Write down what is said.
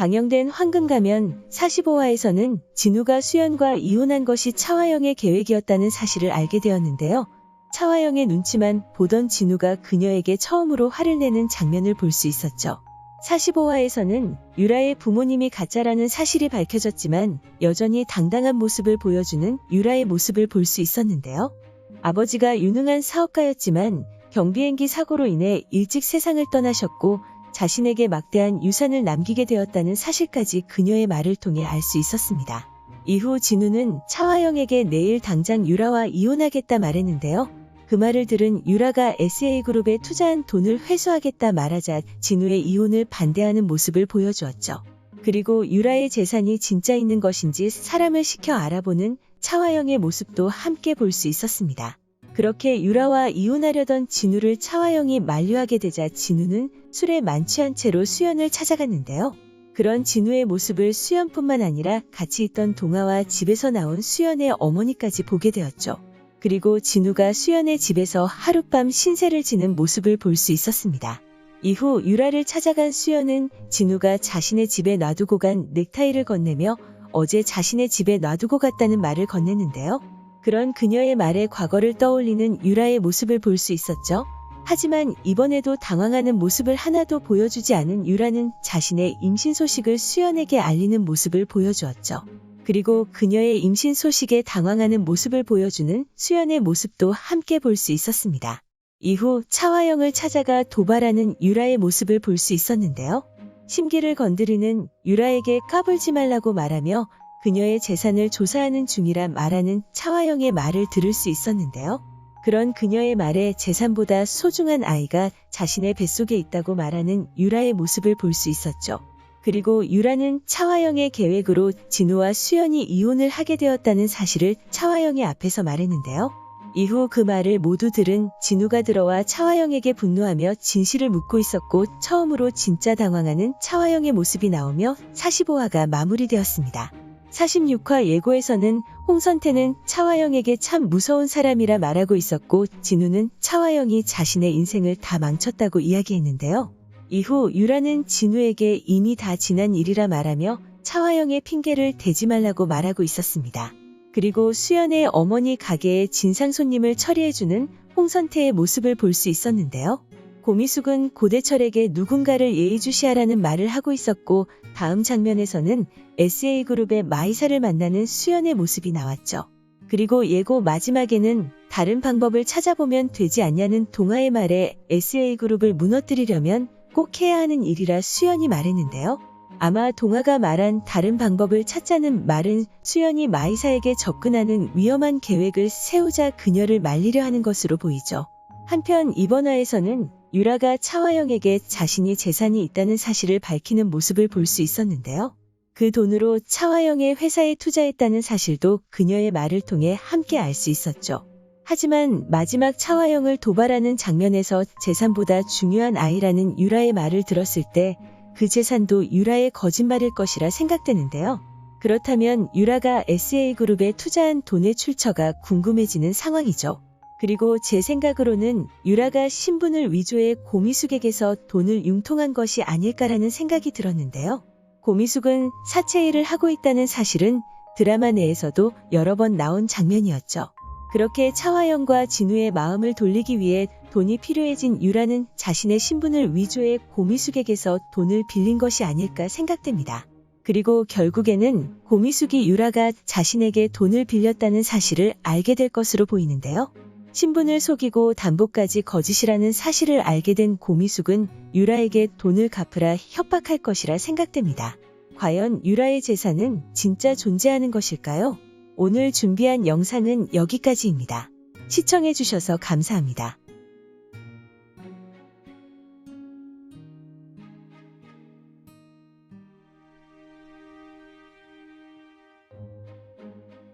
방영된 황금가면 45화에서는 진우가 수연과 이혼한 것이 차화영의 계획이었다는 사실을 알게 되었는데요. 차화영의 눈치만 보던 진우가 그녀에게 처음으로 화를 내는 장면을 볼 수 있었죠. 45화에서는 유라의 부모님이 가짜라는 사실이 밝혀졌지만 여전히 당당한 모습을 보여주는 유라의 모습을 볼 수 있었는데요. 아버지가 유능한 사업가였지만 경비행기 사고로 인해 일찍 세상을 떠나셨고 자신에게 막대한 유산을 남기게 되었다는 사실까지 그녀의 말을 통해 알 수 있었습니다. 이후 진우는 차화영에게 내일 당장 유라와 이혼하겠다 말했는데요. 그 말을 들은 유라가 SA그룹에 투자한 돈을 회수하겠다 말하자 진우의 이혼을 반대하는 모습을 보여주었죠. 그리고 유라의 재산이 진짜 있는 것인지 사람을 시켜 알아보는 차화영의 모습도 함께 볼 수 있었습니다. 그렇게 유라와 이혼하려던 진우를 차화영이 만류하게 되자 진우는 술에 만취한 채로 수연을 찾아갔는데요. 그런 진우의 모습을 수연뿐만 아니라 같이 있던 동아와 집에서 나온 수연의 어머니까지 보게 되었죠. 그리고 진우가 수연의 집에서 하룻밤 신세를 지는 모습을 볼 수 있었습니다. 이후 유라를 찾아간 수연은 진우가 자신의 집에 놔두고 간 넥타이를 건네며 어제 자신의 집에 놔두고 갔다는 말을 건넸는데요. 그런 그녀의 말에 과거를 떠올리는 유라의 모습을 볼 수 있었죠. 하지만 이번에도 당황하는 모습을 하나도 보여주지 않은 유라는 자신의 임신 소식을 수연에게 알리는 모습을 보여주었죠. 그리고 그녀의 임신 소식에 당황하는 모습을 보여주는 수연의 모습도 함께 볼 수 있었습니다. 이후 차화영을 찾아가 도발하는 유라의 모습을 볼 수 있었는데요. 심기를 건드리는 유라에게 까불지 말라고 말하며 그녀의 재산을 조사하는 중이라 말하는 차화영의 말을 들을 수 있었는데요. 그런 그녀의 말에 재산보다 소중한 아이가 자신의 뱃속에 있다고 말하는 유라의 모습을 볼 수 있었죠. 그리고 유라는 차화영의 계획으로 진우와 수연이 이혼을 하게 되었다는 사실을 차화영의 앞에서 말했는데요. 이후 그 말을 모두 들은 진우가 들어와 차화영에게 분노하며 진실을 묻고 있었고 처음으로 진짜 당황하는 차화영의 모습이 나오며 45화가 마무리되었습니다. 46화 예고에서는 홍선태는 차화영에게 참 무서운 사람이라 말하고 있었고 진우는 차화영이 자신의 인생을 다 망쳤다고 이야기했는데요. 이후 유라는 진우에게 이미 다 지난 일이라 말하며 차화영의 핑계를 대지 말라고 말하고 있었습니다. 그리고 수연의 어머니 가게에 진상 손님을 처리해주는 홍선태의 모습을 볼 수 있었는데요. 고미숙은 고대철에게 누군가를 예의주시하라는 말을 하고 있었고 다음 장면에서는 SA그룹의 마이사를 만나는 수연의 모습이 나왔죠. 그리고 예고 마지막에는 다른 방법을 찾아보면 되지 않냐는 동아의 말에 SA그룹을 무너뜨리려면 꼭 해야 하는 일이라 수연이 말했는데요. 아마 동아가 말한 다른 방법을 찾자는 말은 수연이 마이사에게 접근하는 위험한 계획을 세우자 그녀를 말리려 하는 것으로 보이죠. 한편 이번 화에서는 유라가 차화영에게 자신이 재산이 있다는 사실을 밝히는 모습을 볼 수 있었는데요. 그 돈으로 차화영의 회사에 투자했다는 사실도 그녀의 말을 통해 함께 알 수 있었죠. 하지만 마지막 차화영을 도발하는 장면에서 재산보다 중요한 아이라는 유라의 말을 들었을 때 그 재산도 유라의 거짓말일 것이라 생각되는데요. 그렇다면 유라가 SA그룹에 투자한 돈의 출처가 궁금해지는 상황이죠. 그리고 제 생각으로는 유라가 신분을 위조해 고미숙에게서 돈을 융통한 것이 아닐까라는 생각이 들었는데요. 고미숙은 사채 일을 하고 있다는 사실은 드라마 내에서도 여러 번 나온 장면이었죠. 그렇게 차화영과 진우의 마음을 돌리기 위해 돈이 필요해진 유라는 자신의 신분을 위조해 고미숙에게서 돈을 빌린 것이 아닐까 생각됩니다. 그리고 결국에는 고미숙이 유라가 자신에게 돈을 빌렸다는 사실을 알게 될 것으로 보이는데요. 신분을 속이고 담보까지 거짓이라는 사실을 알게 된 고미숙은 유라에게 돈을 갚으라 협박할 것이라 생각됩니다. 과연 유라의 재산은 진짜 존재하는 것일까요? 오늘 준비한 영상은 여기까지입니다. 시청해주셔서 감사합니다.